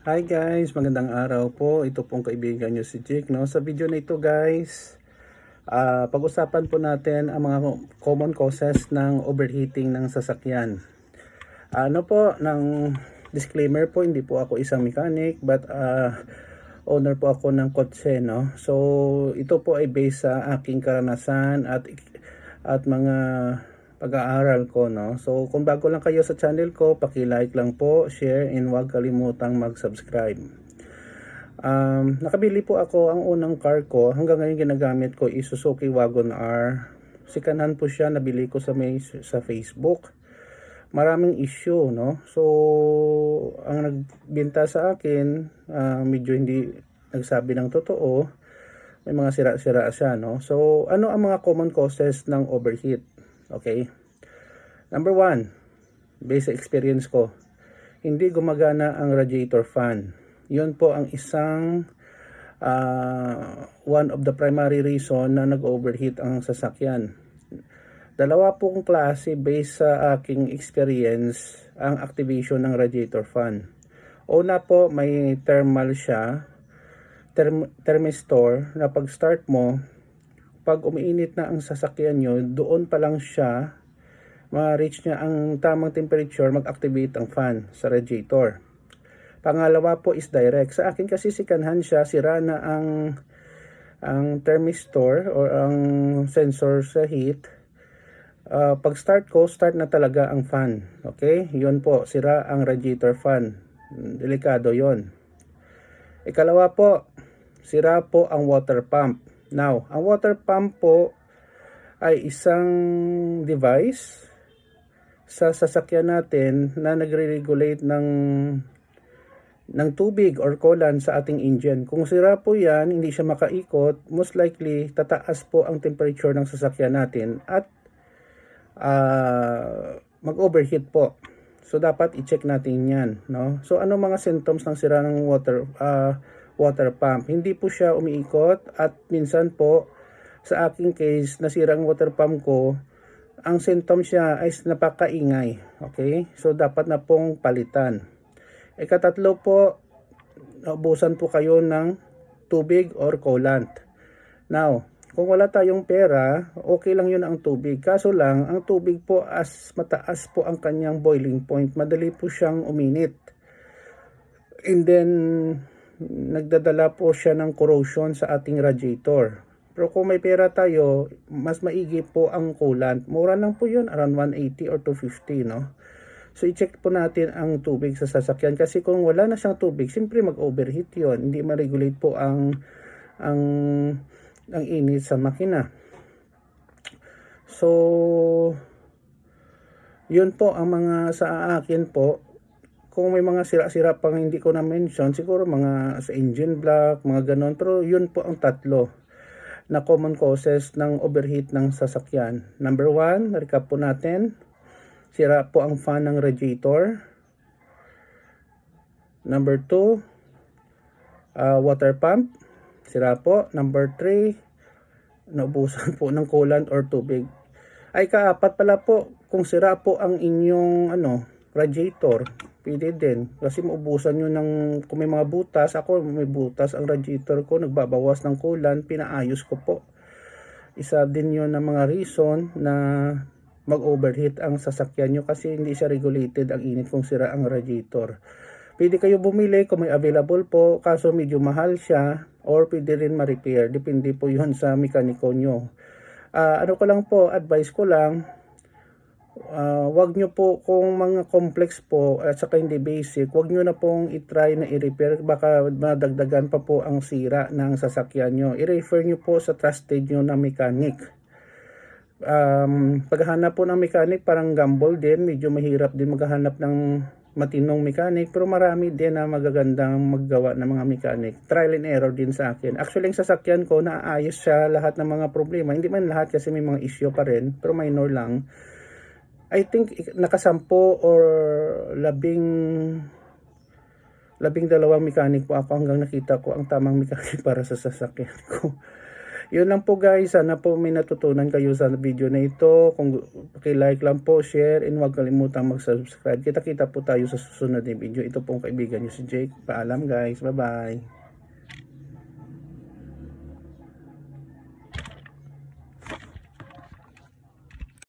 Hi guys, magandang araw po. Ito pong kaibigan nyo si Jake. No? Sa video na ito guys, ah, pag-usapan po natin ang mga common causes ng overheating ng sasakyan. Ano po, ng disclaimer po, hindi po ako isang mechanic but ah, owner po ako ng kotse. No? So ito po ay based sa aking karanasan at at mga pag-aaral ko, no? So, kung bago lang kayo sa channel ko, paki-like lang po, share, and huwag kalimutang mag-subscribe. Um, nakabili po ako ang unang car ko. Hanggang ngayon ginagamit ko is Suzuki Wagon R. Sikanan po siya, nabili ko sa, may, sa Facebook. Maraming issue, no? So, ang nagbinta sa akin, ah, medyo hindi nagsabi ng totoo. May mga sira-sira siya, no? So, ano ang mga common causes ng overheat? Okay. Number one, based experience ko, hindi gumagana ang radiator fan. Yun po ang isang ah, one of the primary reason na nag-overheat ang sasakyan. Dalawa pong klase based sa aking experience ang activation ng radiator fan. Una po, may thermal siya, term, thermistor na pag start mo, pag umiinit na ang sasakyan nyo, doon pa lang siya ma-reach niya ang tamang temperature, mag-activate ang fan sa radiator. Pangalawa po is direct. Sa akin kasi sikanhan siya, sira na ang ang thermistor or ang sensor sa heat. Ah, pag start ko, start na talaga ang fan. Okay? Yun po, sira ang radiator fan. Delikado yon. Ikalawa po, sira po ang water pump. Now, ang water pump po ay isang device sa sasakyan natin na nagre-regulate ng ng tubig or coolant sa ating engine. Kung sira po yan, hindi siya makaikot, most likely tataas po ang temperature ng sasakyan natin at ah, mag-overheat po. So dapat i-check natin 'yan, no? So ano mga symptoms ng sira ng water ah, water pump? Hindi po siya umiikot at minsan po sa aking case nasira ang water pump ko, ang symptoms niya ay napakaingay. Okay? So dapat na pong palitan. Ikatatlo po, naubusan po kayo ng tubig or coolant. Now, kung wala tayong pera, okay lang yun ang tubig. Kaso lang, ang tubig po as mataas po ang kanyang boiling point. Madali po siyang uminit. And then, nagdadala po siya ng corrosion sa ating radiator. Pero kung may pera tayo, mas maigi po ang coolant. Mura lang po yun, around 180 or 250, no? So, i-check po natin ang tubig sa sasakyan. Kasi kung wala na siyang tubig, siyempre mag-overheat yon Hindi ma-regulate po ang, ang, ang init sa makina. So, yun po ang mga sa akin po. Kung may mga sira-sira pang hindi ko na mention, siguro mga sa engine block, mga ganon. Pero yun po ang tatlo na common causes ng overheat ng sasakyan. Number one, recap po natin. Sira po ang fan ng radiator. Number two, uh, water pump. Sira po. Number three, naubusan po ng coolant or tubig. Ay kaapat pala po, kung sira po ang inyong ano, radiator, pwede din. Kasi maubusan nyo ng, kung may mga butas, ako may butas ang radiator ko, nagbabawas ng coolant, pinaayos ko po. Isa din yun ng mga reason na mag-overheat ang sasakyan nyo kasi hindi siya regulated ang init kung sira ang radiator. Pwede kayo bumili kung may available po, kaso medyo mahal siya or pwede rin ma-repair. Depende po yun sa mekaniko nyo. Ah, ano ko lang po, advice ko lang, Ah, wag nyo po kung mga complex po at saka hindi basic, wag nyo na pong i-try na i-repair baka madagdagan pa po ang sira ng sasakyan nyo. I-refer nyo po sa trusted nyo na mechanic. Um, paghahanap po ng mechanic parang gamble din, medyo mahirap din maghahanap ng matinong mechanic pero marami din na magagandang maggawa ng mga mechanic. Trial and error din sa akin. Actually, yung sasakyan ko, naayos siya lahat ng mga problema. Hindi man lahat kasi may mga issue pa rin, pero minor lang. I think nakasampo or labing labing dalawang mechanic po ako hanggang nakita ko ang tamang mechanic para sa sasakyan ko. Yun lang po guys, sana po may natutunan kayo sa video na ito. Kung like lang po, share, and huwag kalimutan mag-subscribe. Kita-kita po tayo sa susunod na video. Ito pong kaibigan nyo si Jake. Paalam guys, bye-bye.